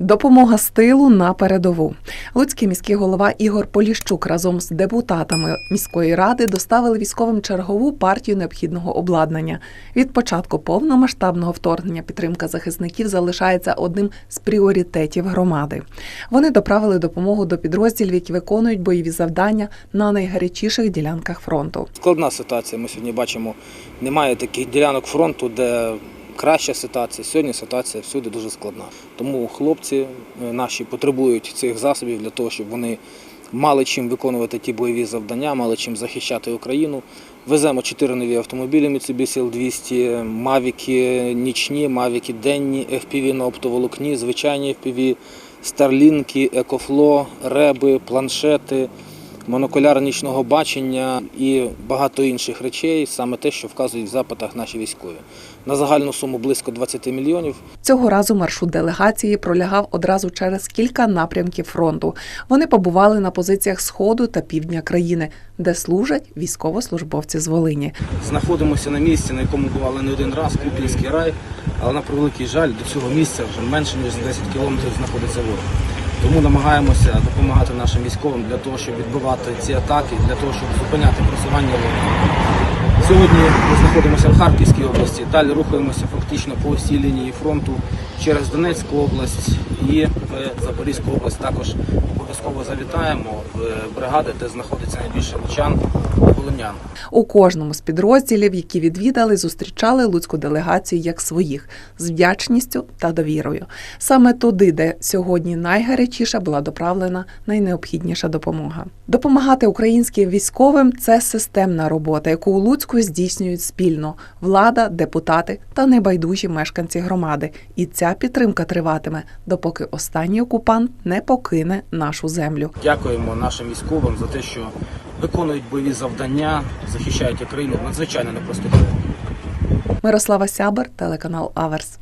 Допомога з тилу на передову. Луцький міський голова Ігор Поліщук разом з депутатами міської ради доставили військовим чергову партію необхідного обладнання. Від початку повномасштабного вторгнення підтримка захисників залишається одним з пріоритетів громади. Вони доправили допомогу до підрозділів, які виконують бойові завдання на найгарячіших ділянках фронту. Складна ситуація. Ми сьогодні бачимо, немає таких ділянок фронту, де краща ситуація. Сьогодні ситуація всюди дуже складна. Тому хлопці е, наші потребують цих засобів для того, щоб вони мали чим виконувати ті бойові завдання, мали чим захищати Україну. Веземо чотири нові автомобілі Mitsubishi L200, мавіки нічні, мавіки денні, FPV на оптоволокні, звичайні FPV, старлінки, екофло, реби, планшети монокуляр нічного бачення і багато інших речей, саме те, що вказують в запитах наші військові. На загальну суму близько 20 мільйонів. Цього разу маршрут делегації пролягав одразу через кілька напрямків фронту. Вони побували на позиціях сходу та півдня країни, де служать військовослужбовці з Волині. Знаходимося на місці, на якому бували не один раз, Купінський рай, але на превеликий жаль, до цього місця вже менше ніж за 10 кілометрів знаходиться ворог. Тому намагаємося допомагати нашим військовим для того, щоб відбивати ці атаки, для того, щоб зупиняти просування ворога. Сьогодні ми знаходимося в Харківській області, далі рухаємося фактично по всій лінії фронту через Донецьку область і в Запорізьку область. Також обов'язково завітаємо в бригади, де знаходиться найбільше лучан і. У кожному з підрозділів, які відвідали, зустрічали луцьку делегацію як своїх з вдячністю та довірою. Саме туди, де сьогодні найгарячіша була доправлена найнеобхідніша допомога. Допомагати українським військовим це системна робота, яку у Луцьку здійснюють спільно влада, депутати та небайдужі мешканці громади. І ця підтримка триватиме, допоки останній окупант не покине нашу землю. Дякуємо нашим військовим за те, що виконують бойові завдання, захищають Україну в надзвичайно непростих умовах. Мирослава Сябер, телеканал Аверс.